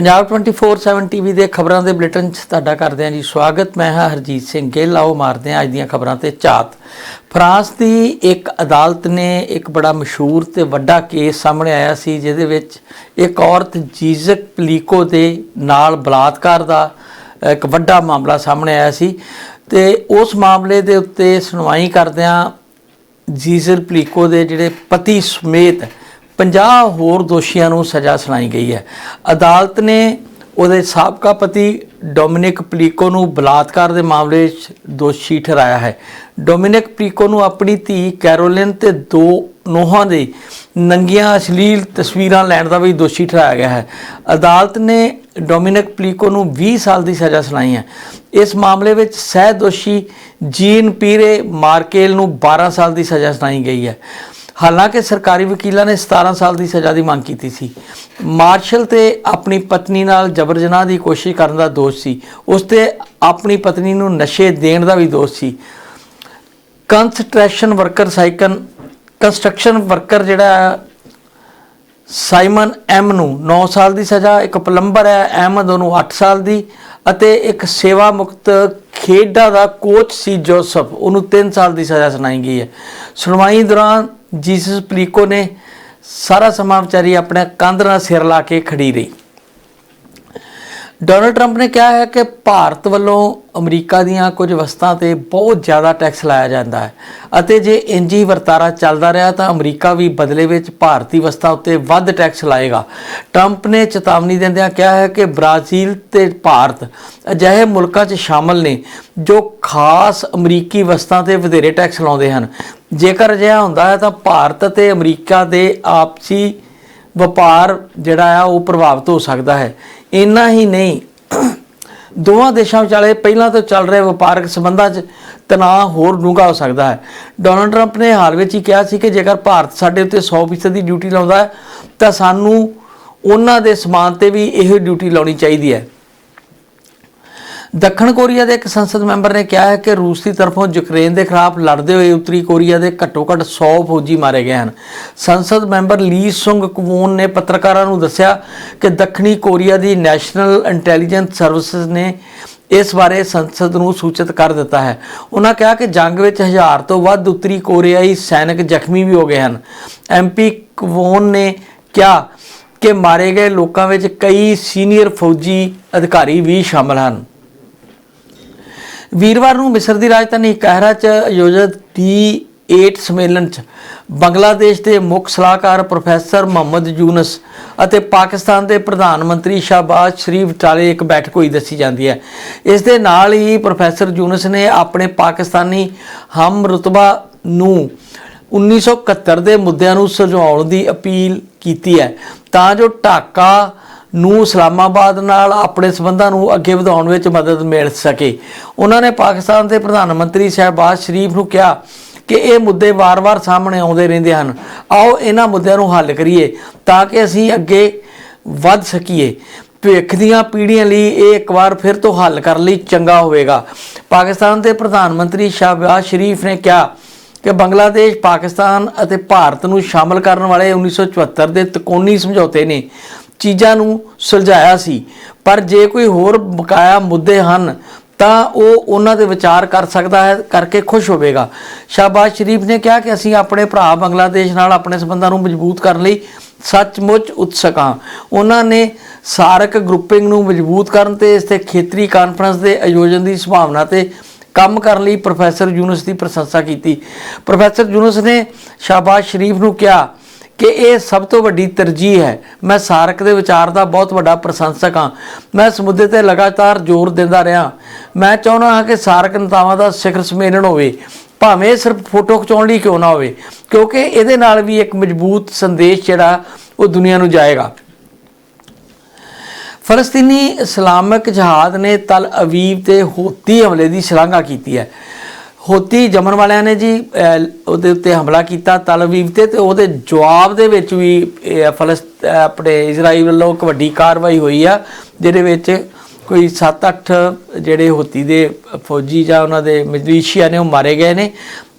Punjab 24/7 TV ਦੇ ਖਬਰਾਂ ਦੇ ਬੁਲੇਟਿਨ 'ਚ ਤੁਹਾਡਾ ਕਰਦੇ ਹਾਂ ਜੀ ਸਵਾਗਤ। ਮੈਂ ਹਾਂ ਹਰਜੀਤ ਸਿੰਘ ਗਿੱਲ। ਆਓ ਮਾਰਦੇ ਹਾਂ ਅੱਜ ਦੀਆਂ ਖਬਰਾਂ ਤੇ ਝਾਤ। ਫਰਾਂਸ ਦੀ ਇੱਕ ਅਦਾਲਤ ਨੇ ਇੱਕ ਬੜਾ ਮਸ਼ਹੂਰ ਤੇ ਵੱਡਾ ਕੇਸ ਸਾਹਮਣੇ ਆਇਆ ਸੀ, ਜਿਹਦੇ ਵਿੱਚ ਇੱਕ ਔਰਤ ਜੀਜ਼ਕ ਪਲੀਕੋ ਦੇ ਨਾਲ ਬਲਾਤਕਾਰ ਦਾ ਇੱਕ ਵੱਡਾ ਮਾਮਲਾ ਸਾਹਮਣੇ ਆਇਆ ਸੀ। ਤੇ ਉਸ ਮਾਮਲੇ ਦੇ ਉੱਤੇ ਸੁਣਵਾਈ ਕਰਦਿਆਂ ਜੀਜ਼ਲ ਪਲੀਕੋ ਦੇ ਜਿਹੜੇ ਪਤੀ ਸਮੇਤ 50 ਹੋਰ ਦੋਸ਼ੀਆਂ ਨੂੰ ਸਜ਼ਾ ਸੁਣਾਈ ਗਈ ਹੈ। ਅਦਾਲਤ ਨੇ ਉਹਦੇ ਸਾਬਕਾ ਪਤੀ ਡੋਮਿਨਿਕ ਪਲੀਕੋ ਨੂੰ ਬਲਾਤਕਾਰ ਦੇ ਮਾਮਲੇ 'ਚ ਦੋਸ਼ੀ ਠਹਿਰਾਇਆ ਹੈ। ਡੋਮਿਨਿਕ ਪਲੀਕੋ ਨੂੰ ਆਪਣੀ ਧੀ ਕੈਰੋਲਿਨ ਤੇ ਦੋ ਨੋਹਾਂ ਦੇ ਨੰਗੀਆਂ ਅਸ਼ਲੀਲ ਤਸਵੀਰਾਂ ਲੈਣ ਦਾ ਵੀ ਦੋਸ਼ੀ ਠਹਿਰਾਇਆ ਗਿਆ ਹੈ। ਅਦਾਲਤ ਨੇ ਡੋਮਿਨਿਕ ਪਲੀਕੋ ਨੂੰ 20 ਸਾਲ ਦੀ ਸਜ਼ਾ ਸੁਣਾਈ ਹੈ। ਇਸ ਮਾਮਲੇ ਵਿੱਚ ਸਹਿ ਦੋਸ਼ੀ ਜੀਨ ਪੀਰੇ ਮਾਰਕੇਲ ਨੂੰ 12 ਸਾਲ ਦੀ ਸਜ਼ਾ ਸੁਣਾਈ ਗਈ ਹੈ। ਹਾਲਾਂਕਿ ਸਰਕਾਰੀ ਵਕੀਲਾਂ ਨੇ 17 ਸਾਲ ਦੀ ਸਜ਼ਾ ਦੀ ਮੰਗ ਕੀਤੀ ਸੀ। ਮਾਰਸ਼ਲ ਤੇ ਆਪਣੀ ਪਤਨੀ ਨਾਲ ਜਬਰ ਜਨਾਹ ਦੀ ਕੋਸ਼ਿਸ਼ ਕਰਨ ਦਾ ਦੋਸ਼ ਸੀ। ਉਸ ਤੇ ਆਪਣੀ ਪਤਨੀ ਨੂੰ ਨਸ਼ੇ ਦੇਣ ਦਾ ਵੀ ਦੋਸ਼ ਸੀ। ਕੰਸਟਰਕਸ਼ਨ ਵਰਕਰ ਸਾਈਕਨ ਕੰਸਟਰਕਸ਼ਨ ਵਰਕਰ ਜਿਹੜਾ ਸਾਈਮਨ ਐਮ ਨੂੰ 9 ਸਾਲ ਦੀ ਸਜ਼ਾ, ਇੱਕ ਪਲੰਬਰ ਹੈ ਅਹਿਮਦ ਉਹਨੂੰ 8 ਸਾਲ ਦੀ ਅਤੇ ਇੱਕ ਸੇਵਾ ਮੁਕਤ ਖੇਡਾਂ ਦਾ ਕੋਚ ਸੀ ਜੋਸਫ। ਉਹਨੂੰ 3 ਸਾਲ ਦੀ ਸਜ਼ਾ ਸੁਣਾਈ ਗਈ ਹੈ। ਸੁਣਵਾਈ ਦੌਰਾਨ ਜੀਸਸ ਪਲੀਕੋ ਨੇ ਸਾਰਾ ਸਮਾਂ ਵਿਚਾਰੀ ਆਪਣੇ ਕੰਧ ਨਾਲ ਸਿਰ ਲਾ ਕੇ ਖੜੀ ਰਹੀ। ਡੋਨਲਡ ਟਰੰਪ ਨੇ ਕਿਹਾ ਹੈ ਕਿ ਭਾਰਤ ਵੱਲੋਂ ਅਮਰੀਕਾ ਦੀਆਂ ਕੁਝ ਵਸਤਾਂ ਤੇ ਬਹੁਤ ਜ਼ਿਆਦਾ ਟੈਕਸ ਲਾਇਆ ਜਾਂਦਾ ਹੈ। ਅਤੇ ਜੇ ਇੰਜ ਹੀ ਵਰਤਾਰਾ ਚੱਲਦਾ ਰਿਹਾ ਤਾਂ ਅਮਰੀਕਾ ਵੀ ਬਦਲੇ ਵਿੱਚ ਭਾਰਤੀ ਵਸਤਾਂ ਉੱਤੇ ਵੱਧ ਟੈਕਸ ਲਾਏਗਾ। ਟਰੰਪ ਨੇ ਚੇਤਾਵਨੀ ਦਿੰਦਿਆਂ ਕਿਹਾ ਹੈ ਕਿ ਬ੍ਰਾਜ਼ੀਲ ਤੇ ਭਾਰਤ ਅਜਿਹੇ ਮੁਲਕਾਂ 'ਚ ਸ਼ਾਮਲ ਨੇ ਜੋ ਖਾਸ ਅਮਰੀਕੀ ਵਸਤਾਂ ਤੇ ਵਧੇਰੇ ਟੈਕਸ ਲਾਉਂਦੇ ਹਨ। ਜੇਕਰ ਅਜਿਹਾ ਹੁੰਦਾ ਹੈ ਤਾਂ ਭਾਰਤ ਅਤੇ ਅਮਰੀਕਾ ਦੇ ਆਪਸੀ ਵਪਾਰ ਜਿਹੜਾ ਆ ਉਹ ਪ੍ਰਭਾਵਿਤ ਹੋ ਸਕਦਾ ਹੈ। ਇੰਨਾ ਹੀ ਨਹੀਂ। ਦੋਵਾਂ ਦੇਸ਼ਾਂ ਵਿਚਾਲੇ ਪਹਿਲਾਂ ਤੋਂ ਚੱਲ ਰਹੇ ਵਪਾਰਕ ਸੰਬੰਧਾਂ 'ਚ ਤਣਾਅ ਹੋਰ ਡੂੰਘਾ ਹੋ ਸਕਦਾ ਹੈ। ਡੋਨਲਡ ਟਰੰਪ ਨੇ ਹਾਲ ਵਿੱਚ ਹੀ ਕਿਹਾ ਸੀ ਕਿ ਜੇਕਰ ਭਾਰਤ ਸਾਡੇ ਉੱਤੇ 100% ਦੀ ਡਿਊਟੀ ਲਾਉਂਦਾ ਹੈ, ਤਾਂ ਸਾਨੂੰ ਉਹਨਾਂ ਦੇ ਸਮਾਨ ਤੇ ਵੀ ਇਹ ਡਿਊਟੀ ਲਾਉਣੀ ਚਾਹੀਦੀ ਹੈ। ਦੱਖਣ ਕੋਰੀਆ ਦੇ ਇੱਕ ਸੰਸਦ ਮੈਂਬਰ ਨੇ ਕਿਹਾ ਹੈ ਕਿ ਰੂਸ ਦੀ ਤਰਫੋਂ ਯੂਕਰੇਨ ਦੇ ਖਿਲਾਫ ਲੜਦੇ ਹੋਏ ਉੱਤਰੀ ਕੋਰੀਆ ਦੇ ਘੱਟੋ-ਘੱਟ 100 ਫੌਜੀ ਮਾਰੇ ਗਏ ਹਨ। ਸੰਸਦ ਮੈਂਬਰ ਲੀ ਸੁੰਗ ਕਵੋਨ ਨੇ ਪੱਤਰਕਾਰਾਂ ਨੂੰ ਦੱਸਿਆ ਕਿ ਦੱਖਣੀ ਕੋਰੀਆ ਦੀ ਨੈਸ਼ਨਲ ਇੰਟੈਲੀਜੈਂਸ ਸਰਵਿਸਿਜ਼ ਨੇ ਇਸ ਬਾਰੇ ਸੰਸਦ ਨੂੰ ਸੂਚਿਤ ਕਰ ਦਿੱਤਾ ਹੈ। ਉਹਨਾਂ ਕਿਹਾ ਕਿ ਜੰਗ ਵਿੱਚ ਹਜ਼ਾਰ ਤੋਂ ਵੱਧ ਉੱਤਰੀ ਕੋਰੀਆਈ ਸੈਨਿਕ ਜ਼ਖਮੀ ਵੀ ਹੋ ਗਏ ਹਨ। ਐਮਪੀ ਕਵੋਨ ਨੇ ਕਿਹਾ ਕਿ ਮਾਰੇ ਗਏ ਲੋਕਾਂ ਵਿੱਚ ਕਈ ਸੀਨੀਅਰ ਫੌਜੀ ਅਧਿਕਾਰੀ ਵੀ ਸ਼ਾਮਲ ਹਨ। ਵੀਰਵਾਰ ਨੂੰ ਮਿਸਰ ਦੀ ਰਾਜਧਾਨੀ ਕਾਹਿਰਾ 'ਚ ਆਯੋਜਿਤ ਡੀ 8 ਸੰਮੇਲਨ 'ਚ ਬੰਗਲਾਦੇਸ਼ ਦੇ ਮੁੱਖ ਸਲਾਹਕਾਰ ਪ੍ਰੋਫੈਸਰ ਮੁਹੰਮਦ ਯੂਨਸ ਅਤੇ ਪਾਕਿਸਤਾਨ ਦੇ ਪ੍ਰਧਾਨ ਮੰਤਰੀ ਸ਼ਾਹਬਾਜ਼ ਸ਼ਰੀਫ ਵਿਚਾਲੇ ਇੱਕ ਬੈਠਕ ਹੋਈ ਦੱਸੀ ਜਾਂਦੀ ਹੈ। ਇਸ ਦੇ ਨਾਲ ਹੀ ਪ੍ਰੋਫੈਸਰ ਯੂਨਸ ਨੇ ਆਪਣੇ ਪਾਕਿਸਤਾਨੀ ਹਮ ਰਤਬਾ ਨੂੰ 1971 ਦੇ ਮੁੱਦਿਆਂ ਨੂੰ ਸੁਲਝਾਉਣ ਦੀ ਅਪੀਲ ਕੀਤੀ ਹੈ। ਤਾਂ ਜੋ ਢਾਕਾ ਨੂੰ ਇਸਲਾਮਾਬਾਦ ਨਾਲ ਆਪਣੇ ਸਬੰਧਾਂ ਨੂੰ ਅੱਗੇ ਵਧਾਉਣ ਵਿੱਚ ਮਦਦ ਮਿਲ ਸਕੇ। ਉਹਨਾਂ ਨੇ ਪਾਕਿਸਤਾਨ ਦੇ ਪ੍ਰਧਾਨ ਮੰਤਰੀ ਸ਼ਹਿਬਾਜ਼ ਸ਼ਰੀਫ ਨੂੰ ਕਿਹਾ ਕਿ ਇਹ ਮੁੱਦੇ ਵਾਰ-ਵਾਰ ਸਾਹਮਣੇ ਆਉਂਦੇ ਰਹਿੰਦੇ ਹਨ। ਆਓ ਇਹਨਾਂ ਮੁੱਦਿਆਂ ਨੂੰ ਹੱਲ ਕਰੀਏ ਤਾਂ ਕਿ ਅਸੀਂ ਅੱਗੇ ਵੱਧ ਸਕੀਏ। ਭਵਿੱਖ ਦੀਆਂ ਪੀੜ੍ਹੀਆਂ ਲਈ ਇਹ ਇੱਕ ਵਾਰ ਫਿਰ ਤੋਂ ਹੱਲ ਕਰਨ ਲਈ ਚੰਗਾ ਹੋਵੇਗਾ। ਪਾਕਿਸਤਾਨ ਦੇ ਪ੍ਰਧਾਨ ਮੰਤਰੀ ਸ਼ਾਹਬਾਜ਼ ਸ਼ਰੀਫ ਨੇ ਕਿਹਾ ਕਿ ਬੰਗਲਾਦੇਸ਼, ਪਾਕਿਸਤਾਨ ਅਤੇ ਭਾਰਤ ਨੂੰ ਸ਼ਾਮਲ ਕਰਨ ਵਾਲੇ 1974 ਦੇ ਤਕੋਨੀ ਸਮਝੌਤੇ ਨੇ। ਚੀਜ਼ਾਂ ਨੂੰ ਸੁਲਝਾਇਆ ਸੀ। ਪਰ ਜੇ ਕੋਈ ਹੋਰ ਬਕਾਇਆ ਮੁੱਦੇ ਹਨ, ਤਾਂ ਉਹ ਉਹਨਾਂ 'ਤੇ ਵਿਚਾਰ ਕਰ ਸਕਦਾ ਹੈ, ਕਰਕੇ ਖੁਸ਼ ਹੋਵੇਗਾ। ਸ਼ਾਬਾਜ਼ ਸ਼ਰੀਫ ਨੇ ਕਿਹਾ ਕਿ ਅਸੀਂ ਆਪਣੇ ਭਰਾ ਬੰਗਲਾਦੇਸ਼ ਨਾਲ ਆਪਣੇ ਸੰਬੰਧਾਂ ਨੂੰ ਮਜ਼ਬੂਤ ਕਰਨ ਲਈ ਸੱਚਮੁੱਚ ਉਤਸਕ ਹਾਂ। ਉਹਨਾਂ ਨੇ ਸਾਰਕ ਗਰੁੱਪਿੰਗ ਨੂੰ ਮਜ਼ਬੂਤ ਕਰਨ ਤੇ ਇਸ ਤੇ ਖੇਤਰੀ ਕਾਨਫਰੰਸ ਦੇ ਆਯੋਜਨ ਦੀ ਸੰਭਾਵਨਾ ਤੇ ਕੰਮ ਕਰਨ ਲਈ ਪ੍ਰੋਫੈਸਰ ਯੂਨਸ ਦੀ ਪ੍ਰਸ਼ੰਸਾ ਕੀਤੀ। ਪ੍ਰੋਫੈਸਰ ਯੂਨਸ ਨੇ ਸ਼ਾਬਾਜ਼ ਸ਼ਰੀਫ ਨੂੰ ਕਿਹਾ ਕਿ ਇਹ ਸਭ ਤੋਂ ਵੱਡੀ ਤਰਜੀਹ ਹੈ। ਮੈਂ ਸਾਰਕ ਦੇ ਵਿਚਾਰ ਦਾ ਬਹੁਤ ਵੱਡਾ ਪ੍ਰਸ਼ੰਸਕ ਹਾਂ। ਮੈਂ ਇਸ ਮੁੱਦੇ ਤੇ ਲਗਾਤਾਰ ਜ਼ੋਰ ਦਿੰਦਾ ਰਿਹਾ। ਮੈਂ ਚਾਹੁੰਦਾ ਹਾਂ ਕਿ ਸਾਰਕ ਨੇਤਾਵਾਂ ਦਾ ਸਿਖਰ ਸੰਮੇਲਨ ਹੋਵੇ। ਭਾਵੇਂ ਸਿਰਫ ਫੋਟੋ ਖਿਚਾਉਣ ਲਈ ਕਿਉਂ ਨਾ ਹੋਵੇ, ਕਿਉਂਕਿ ਇਹਦੇ ਨਾਲ ਵੀ ਇੱਕ ਮਜ਼ਬੂਤ ਸੰਦੇਸ਼ ਜਿਹੜਾ ਉਹ ਦੁਨੀਆ ਨੂੰ ਜਾਏਗਾ। ਫਲਸਤੀਨੀ ਇਸਲਾਮਿਕ ਜਹਾਦ ਨੇ ਤਲ ਅਵੀਵ ਤੇ ਹੋਤੀ ਹਮਲੇ ਦੀ ਸ਼ਲਾਘਾ ਕੀਤੀ ਹੈ। ਹੋਤੀ ਜਮਨ ਵਾਲਿਆਂ ਨੇ ਜੀ ਉਹਦੇ ਉੱਤੇ ਹਮਲਾ ਕੀਤਾ ਤਲਵੀਬ ਤੇ ਤੇ ਉਹਦੇ ਜਵਾਬ ਦੇ ਵਿੱਚ ਵੀ, ਇਹ ਫਲਸ ਆਪਣੇ ਇਜ਼ਰਾਈਲ ਵੱਲੋਂ ਇੱਕ ਵੱਡੀ ਕਾਰਵਾਈ ਹੋਈ ਆ, ਜਿਹਦੇ ਵਿੱਚ ਕੋਈ 7-8 ਜਿਹੜੇ ਹੋਤੀ ਦੇ ਫੌਜੀ ਜਾਂ ਉਹਨਾਂ ਦੇ ਮਿਲੀਸ਼ੀਆ ਨੇ ਉਹ ਮਾਰੇ ਗਏ ਨੇ,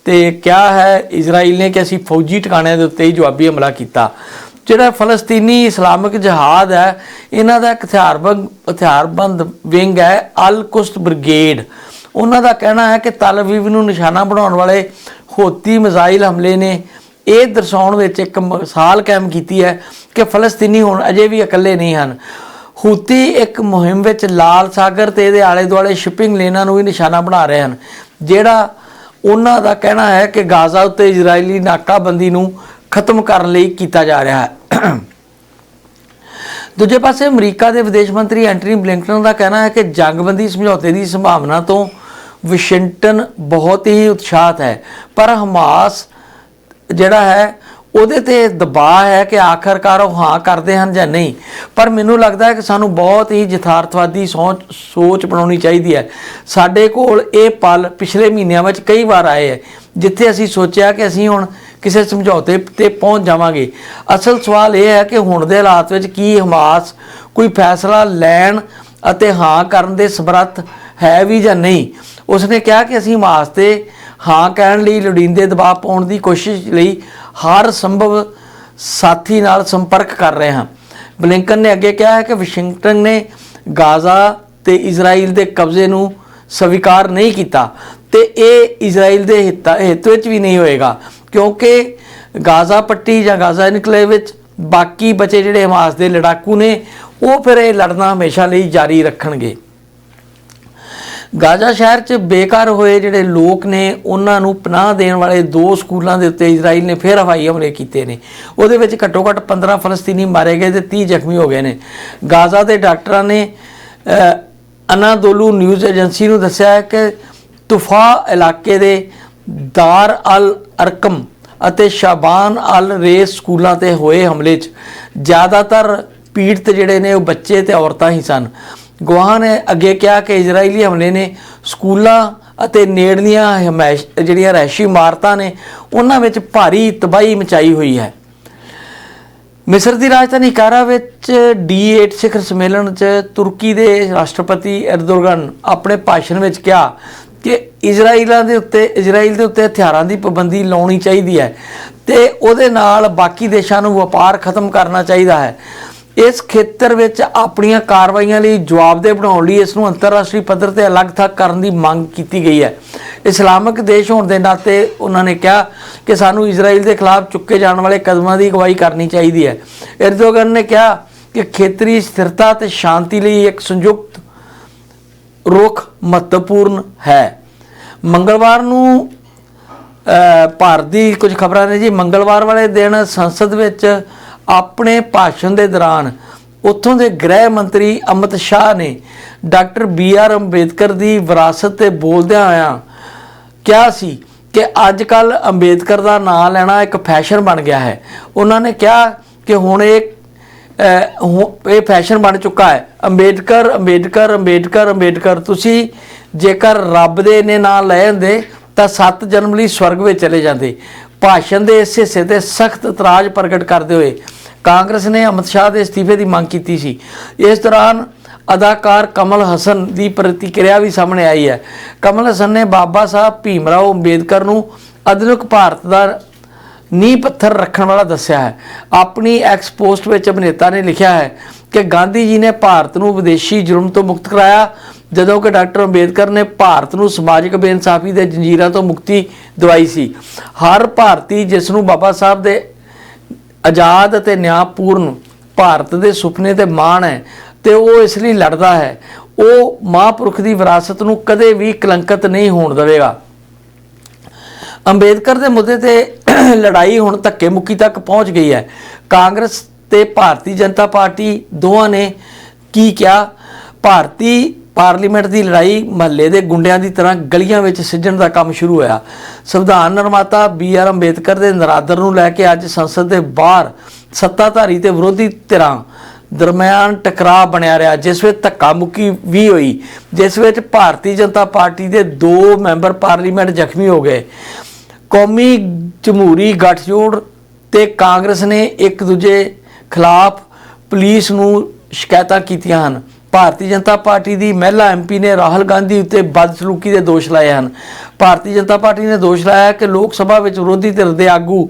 ਤੇ ਕਿਹਾ ਹੈ ਇਜ਼ਰਾਈਲ ਨੇ ਕਿ ਅਸੀਂ ਫੌਜੀ ਟਿਕਾਣਿਆਂ ਦੇ ਉੱਤੇ ਹੀ ਜਵਾਬੀ ਹਮਲਾ ਕੀਤਾ। ਜਿਹੜਾ ਫਲਸਤੀਨੀ ਇਸਲਾਮਿਕ ਜਿਹਾਦ ਹੈ, ਇਹਨਾਂ ਦਾ ਇੱਕ ਹਥਿਆਰਬੰਦ ਹਥਿਆਰਬੰਦ ਵਿੰਗ ਹੈ ਅਲ ਕੁਸਤ ਬ੍ਰਿਗੇਡ। ਉਹਨਾਂ ਦਾ ਕਹਿਣਾ ਹੈ ਕਿ ਤਲ ਨੂੰ ਨਿਸ਼ਾਨਾ ਬਣਾਉਣ ਵਾਲੇ ਹੋਤੀ ਮਿਜ਼ਾਈਲ ਹਮਲੇ ਨੇ ਇਹ ਦਰਸਾਉਣ ਵਿੱਚ ਇੱਕ ਮਿਸਾਲ ਕਾਇਮ ਕੀਤੀ ਹੈ ਕਿ ਫਲਸਤੀਨੀ ਹੁਣ ਅਜੇ ਵੀ ਇਕੱਲੇ ਨਹੀਂ ਹਨ। ਹੂਤੀ ਇੱਕ ਮੁਹਿੰਮ ਵਿੱਚ ਲਾਲ ਸਾਗਰ ਤੇ ਇਹਦੇ ਆਲੇ ਦੁਆਲੇ ਸ਼ਿਪਿੰਗ ਲੇਨਾਂ ਨੂੰ ਵੀ ਨਿਸ਼ਾਨਾ ਬਣਾ ਰਹੇ ਹਨ, ਜਿਹੜਾ ਉਹਨਾਂ ਦਾ ਕਹਿਣਾ ਹੈ ਕਿ ਗਾਜ਼ਾ ਉੱਤੇ ਇਜ਼ਰਾਈਲੀ ਨਾਕਾਬੰਦੀ ਨੂੰ ਖਤਮ ਕਰਨ ਲਈ ਕੀਤਾ ਜਾ ਰਿਹਾ ਹੈ। ਦੂਜੇ ਪਾਸੇ ਅਮਰੀਕਾ ਦੇ ਵਿਦੇਸ਼ ਮੰਤਰੀ ਐਂਟਨੀ ਬਲਿੰਕਨ ਦਾ ਕਹਿਣਾ ਹੈ ਕਿ ਜੰਗਬੰਦੀ ਸਮਝੌਤੇ ਦੀ ਸੰਭਾਵਨਾ ਤੋਂ ਵਾਸ਼ਿੰਗਟਨ ਬਹੁਤ ਹੀ ਉਤਸ਼ਾਹਤ ਹੈ। ਪਰ ਹਮਾਸ ਜਿਹੜਾ ਹੈ, ਉਹਦੇ ਤੇ ਦਬਾਅ ਹੈ ਕਿ ਆਖਰਕਾਰ ਉਹ ਹਾਂ ਕਰਦੇ ਹਨ ਜਾਂ ਨਹੀਂ। ਪਰ ਮੈਨੂੰ ਲੱਗਦਾ ਹੈ ਕਿ ਸਾਨੂੰ ਬਹੁਤ ਹੀ ਯਥਾਰਥਵਾਦੀ ਸੋਚ ਸੋਚ ਬਣਾਉਣੀ ਚਾਹੀਦੀ ਹੈ। ਸਾਡੇ ਕੋਲ ਇਹ ਪਲ ਪਿਛਲੇ ਮਹੀਨਿਆਂ ਵਿੱਚ ਕਈ ਵਾਰ ਆਏ ਹੈ, ਜਿੱਥੇ ਅਸੀਂ ਸੋਚਿਆ ਕਿ ਅਸੀਂ ਹੁਣ ਕਿਸੇ ਸਮਝੌਤੇ ਤੇ ਪਹੁੰਚ ਜਾਵਾਂਗੇ। ਅਸਲ ਸਵਾਲ ਇਹ ਹੈ ਕਿ ਹੁਣ ਦੇ ਹਾਲਾਤ ਵਿੱਚ ਕੀ ਹਮਾਸ ਕੋਈ ਫੈਸਲਾ ਲੈਣ ਅਤੇ ਹਾਂ ਕਰਨ ਦੇ ਸਮਰੱਥ ਹੈ ਵੀ ਜਾਂ ਨਹੀਂ। ਉਸਨੇ ਕਿਹਾ ਕਿ ਅਸੀਂ ਹਮਾਸ ਤੇ ਹਾਂ ਕਹਿਣ ਲਈ, ਲੋੜੀਂਦੇ ਦਬਾਅ ਪਾਉਣ ਦੀ ਕੋਸ਼ਿਸ਼ ਲਈ ਹਰ ਸੰਭਵ ਸਾਥੀ ਨਾਲ ਸੰਪਰਕ ਕਰ ਰਹੇ ਹਾਂ। ਬਲਿੰਕਨ ਨੇ ਅੱਗੇ ਕਿਹਾ ਹੈ ਕਿ ਵਾਸ਼ਿੰਗਟਨ ਨੇ ਗਾਜ਼ਾ ਤੇ ਇਜ਼ਰਾਈਲ ਦੇ ਕਬਜ਼ੇ ਨੂੰ ਸਵੀਕਾਰ ਨਹੀਂ ਕੀਤਾ ਤੇ ਇਹ ਇਜ਼ਰਾਈਲ ਦੇ ਹਿੱਤਾਂ ਹਿੱਤ ਵਿੱਚ ਵੀ ਨਹੀਂ ਹੋਏਗਾ, ਕਿਉਂਕਿ ਗਾਜ਼ਾ ਪੱਟੀ ਜਾਂ ਗਾਜ਼ਾ ਇਨਕਲੇਵ ਵਿੱਚ ਬਾਕੀ ਬਚੇ ਜਿਹੜੇ ਹਮਾਸ ਦੇ ਲੜਾਕੂ ਨੇ, ਉਹ ਫਿਰ ਇਹ ਲੜਨਾ ਹਮੇਸ਼ਾ ਲਈ ਜਾਰੀ ਰੱਖਣਗੇ। ਗਾਜ਼ਾ ਸ਼ਹਿਰ 'ਚ ਬੇਕਾਰ ਹੋਏ ਜਿਹੜੇ ਲੋਕ ਨੇ, ਉਹਨਾਂ ਨੂੰ ਪਨਾਹ ਦੇਣ ਵਾਲੇ ਦੋ ਸਕੂਲਾਂ ਦੇ ਉੱਤੇ ਇਜ਼ਰਾਈਲ ਨੇ ਫਿਰ ਹਵਾਈ ਹਮਲੇ ਕੀਤੇ ਨੇ। ਉਹਦੇ ਵਿੱਚ ਘੱਟੋ ਘੱਟ 15 ਫਲਸਤੀਨੀ ਮਾਰੇ ਗਏ ਤੇ 30 ਜ਼ਖਮੀ ਹੋ ਗਏ ਨੇ। ਗਾਜ਼ਾ ਦੇ ਡਾਕਟਰਾਂ ਨੇ ਅਨਾਦੋਲੂ ਨਿਊਜ਼ ਏਜੰਸੀ ਨੂੰ ਦੱਸਿਆ ਹੈ ਕਿ ਤੁਫਾ ਇਲਾਕੇ ਦੇ ਦਾਰ ਅਲ ਅਰਕਮ ਅਤੇ ਸ਼ਾਬਾਨ ਅਲ ਰੇਸ ਸਕੂਲਾਂ ਤੇ ਹੋਏ ਹਮਲੇ 'ਚ ਜ਼ਿਆਦਾਤਰ ਪੀੜਤ ਜਿਹੜੇ ਨੇ ਉਹ ਬੱਚੇ ਤੇ ਔਰਤਾਂ ਹੀ ਸਨ। ਗਵਾਹਾਂ ਨੇ ਅੱਗੇ ਕਿਹਾ ਕਿ ਇਜ਼ਰਾਈਲੀ ਹਮਲੇ ਨੇ ਸਕੂਲਾਂ ਅਤੇ ਨੇੜਲੀਆਂ ਹਮੈਸ਼, ਜਿਹੜੀਆਂ ਰਹਿਸ਼ੀ ਇਮਾਰਤਾਂ ਨੇ, ਉਹਨਾਂ ਵਿੱਚ ਭਾਰੀ ਤਬਾਹੀ ਮਚਾਈ ਹੋਈ ਹੈ। ਮਿਸਰ ਦੀ ਰਾਜਧਾਨੀ ਕਾਰਾ ਵਿੱਚ D8 ਸਿਖਰ ਸੰਮੇਲਨ 'ਚ ਤੁਰਕੀ ਦੇ ਰਾਸ਼ਟਰਪਤੀ ਐਰਦੋਗਨ ਆਪਣੇ ਭਾਸ਼ਣ ਵਿੱਚ ਕਿਹਾ ਕਿ ਇਜ਼ਰਾਈਲਾਂ ਦੇ ਉੱਤੇ, ਇਜ਼ਰਾਈਲ ਦੇ ਉੱਤੇ ਹਥਿਆਰਾਂ ਦੀ ਪਾਬੰਦੀ ਲਾਉਣੀ ਚਾਹੀਦੀ ਹੈ ਤੇ ਉਹਦੇ ਨਾਲ ਬਾਕੀ ਦੇਸ਼ਾਂ ਨੂੰ ਵਪਾਰ ਖਤਮ ਕਰਨਾ ਚਾਹੀਦਾ ਹੈ। ਇਸ ਖੇਤਰ ਵਿੱਚ ਆਪਣੀਆਂ ਕਾਰਵਾਈਆਂ ਲਈ ਜਵਾਬਦੇਹ ਬਣਾਉਣ ਲਈ ਇਸ ਨੂੰ ਅੰਤਰਰਾਸ਼ਟਰੀ ਪੱਧਰ ਤੇ ਅਲੱਗ-ਥਲੱਗ ਕਰਨ ਦੀ ਮੰਗ ਕੀਤੀ ਗਈ ਹੈ। ਇਸਲਾਮਿਕ ਦੇਸ਼ ਹੋਣ ਦੇ ਨਾਤੇ ਉਹਨਾਂ ਨੇ ਕਿਹਾ ਕਿ ਸਾਨੂੰ ਇਜ਼ਰਾਈਲ ਦੇ ਖਿਲਾਫ ਚੁੱਕੇ ਜਾਣ ਵਾਲੇ ਕਦਮਾਂ ਦੀ ਅਗਵਾਈ ਕਰਨੀ ਚਾਹੀਦੀ ਹੈ। ਐਰਦੋਗਨ ਨੇ ਕਿਹਾ ਕਿ ਖੇਤਰੀ ਸਥਿਰਤਾ ਤੇ ਸ਼ਾਂਤੀ ਲਈ ਇੱਕ ਸੰਯੁਕਤ ਰੁਖ ਮਹੱਤਵਪੂਰਨ ਹੈ। ਮੰਗਲਵਾਰ ਨੂੰ ਅ, ਭਾਰਤ ਦੀ ਕੁਝ ਖਬਰਾਂ ਨੇ ਜੀ। ਮੰਗਲਵਾਰ ਵਾਲੇ ਦਿਨ ਸੰਸਦ ਵਿੱਚ ਆਪਣੇ ਭਾਸ਼ਣ ਦੇ ਦੌਰਾਨ ਉੱਥੋਂ ਦੇ ਗ੍ਰਹਿ ਮੰਤਰੀ ਅਮਿਤ ਸ਼ਾਹ ਨੇ ਡਾਕਟਰ ਬੀ ਆਰ ਅੰਬੇਦਕਰ ਦੀ ਵਿਰਾਸਤ ਤੇ ਬੋਲਦਿਆਂ ਹੋਇਆਂ ਕਿਹਾ ਸੀ ਕਿ ਅੱਜ ਕੱਲ ਅੰਬੇਦਕਰ ਦਾ ਨਾਮ ਲੈਣਾ ਇੱਕ ਫੈਸ਼ਨ ਬਣ ਗਿਆ ਹੈ। ਉਹਨਾਂ ਨੇ ਕਿਹਾ ਕਿ ਹੁਣ ਇਹ ਇਹ ਫੈਸ਼ਨ ਬਣ ਚੁੱਕਾ ਹੈ। ਅੰਬੇਦਕਰ ਅੰਬੇਦਕਰ ਅੰਬੇਦਕਰ ਅੰਬੇਦਕਰ, ਤੁਸੀਂ ਜੇਕਰ ਰੱਬ ਦੇ ਨੇ ਨਾਂ ਲੈ ਹੁੰਦੇ ਤਾਂ ਸੱਤ ਜਨਮ ਲਈ ਸਵਰਗ ਵਿੱਚ ਚਲੇ ਜਾਂਦੇ। ਭਾਸ਼ਣ ਦੇ ਇਸ ਹਿੱਸੇ ਤੇ ਸਖਤ ਇਤਰਾਜ਼ ਪ੍ਰਗਟ ਕਰਦੇ ਹੋਏ ਕਾਂਗਰਸ ਨੇ ਅਮਿਤ ਸ਼ਾਹ ਦੇ ਅਸਤੀਫੇ ਦੀ ਮੰਗ ਕੀਤੀ ਸੀ। ਇਸ ਦੌਰਾਨ ਅਦਾਕਾਰ ਕਮਲ ਹਸਨ ਦੀ ਪ੍ਰਤੀਕਿਰਿਆ ਵੀ ਸਾਹਮਣੇ ਆਈ ਹੈ। ਕਮਲ ਹਸਨ ਨੇ ਬਾਬਾ ਸਾਹਿਬ ਭੀਮ ਰਾਓ ਅੰਬੇਦਕਰ ਨੂੰ ਆਧੁਨਿਕ ਭਾਰਤ ਦਾ ਨੀਂਹ ਪੱਥਰ ਰੱਖਣ ਵਾਲਾ ਦੱਸਿਆ ਹੈ। ਆਪਣੀ ਐਕਸ ਪੋਸਟ ਵਿੱਚ ਅਭਿਨੇਤਾ ਨੇ ਲਿਖਿਆ ਹੈ ਕਿ ਗਾਂਧੀ ਜੀ ਨੇ ਭਾਰਤ ਨੂੰ ਵਿਦੇਸ਼ੀ ਜ਼ੁਲਮ ਤੋਂ ਮੁਕਤ ਕਰਾਇਆ, ਜਦੋਂ ਕਿ ਡਾਕਟਰ ਅੰਬੇਦਕਰ ਨੇ ਭਾਰਤ ਨੂੰ ਸਮਾਜਿਕ ਬੇਇਨਸਾਫੀ ਦੇ ਜੰਜੀਰਾਂ ਤੋਂ ਮੁਕਤੀ ਦਿਵਾਈ ਸੀ। ਹਰ ਭਾਰਤੀ ਜਿਸ ਨੂੰ ਬਾਬਾ ਸਾਹਿਬ ਦੇ ਆਜ਼ਾਦ ਅਤੇ ਨਿਆਂਪੂਰਨ ਭਾਰਤ ਦੇ ਸੁਪਨੇ ਤੇ ਮਾਣ ਹੈ ਤੇ ਉਹ ਇਸ ਲਈ ਲੜਦਾ ਹੈ। ਉਹ ਮਹਾਂਪੁਰਖ ਦੀ ਵਿਰਾਸਤ ਨੂੰ ਕਦੇ ਵੀ ਕਲੰਕਿਤ ਨਹੀਂ ਹੋਣ ਦੇਵੇਗਾ। ਅੰਬੇਦਕਰ ਦੇ ਮੁੱਦੇ ਤੇ ਲੜਾਈ ਹੁਣ ਧੱਕੇ ਮੁੱਕੀ ਤੱਕ ਪਹੁੰਚ ਗਈ ਹੈ। ਕਾਂਗਰਸ ਤੇ ਭਾਰਤੀ ਜਨਤਾ ਪਾਰਟੀ ਦੋਵਾਂ ਨੇ ਕੀ ਕਿਹਾ? ਭਾਰਤੀ ਪਾਰਲੀਮੈਂਟ ਦੀ ਲੜਾਈ ਮਹੱਲੇ ਦੇ ਗੁੰਡਿਆਂ ਦੀ ਤਰ੍ਹਾਂ ਗਲੀਆਂ ਵਿੱਚ ਸਿੱਝਣ ਦਾ ਕੰਮ ਸ਼ੁਰੂ ਹੋਇਆ। ਸੰਵਿਧਾਨ ਨਿਰਮਾਤਾ ਬੀ ਆਰ ਅੰਬੇਦਕਰ ਦੇ ਨਰਾਦਰ ਨੂੰ ਲੈ ਕੇ ਅੱਜ ਸੰਸਦ ਦੇ ਬਾਹਰ ਸੱਤਾਧਾਰੀ ਤੇ ਵਿਰੋਧੀ ਧਿਰਾਂ ਦਰਮਿਆਨ ਟਕਰਾਅ ਬਣਿਆ ਰਿਹਾ, ਜਿਸ ਵਿੱਚ ਧੱਕਾ ਮੁੱਕੀ ਵੀ ਹੋਈ, ਜਿਸ ਵਿੱਚ ਭਾਰਤੀ ਜਨਤਾ ਪਾਰਟੀ ਦੇ ਦੋ ਮੈਂਬਰ ਪਾਰਲੀਮੈਂਟ ਜ਼ਖਮੀ ਹੋ ਗਏ। ਕੌਮੀ ਜਮਹੂਰੀ ਗੱਠਜੋੜ ਤੇ ਕਾਂਗਰਸ ਨੇ ਇੱਕ ਦੂਜੇ ਖਿਲਾਫ ਪੁਲਿਸ ਨੂੰ ਸ਼ਿਕਾਇਤਾਂ ਕੀਤੀਆਂ ਹਨ। ਭਾਰਤੀ ਜਨਤਾ ਪਾਰਟੀ ਦੀ ਮਹਿਲਾ ਐਮਪੀ ਨੇ ਰਾਹੁਲ ਗਾਂਧੀ ਉੱਤੇ ਬਦਸਲੂਕੀ ਦੇ ਦੋਸ਼ ਲਾਏ ਹਨ। ਭਾਰਤੀ ਜਨਤਾ ਪਾਰਟੀ ਨੇ ਦੋਸ਼ ਲਾਇਆ ਹੈ ਕਿ ਲੋਕ ਸਭਾ ਵਿੱਚ ਵਿਰੋਧੀ ਧਿਰ ਦੇ ਆਗੂ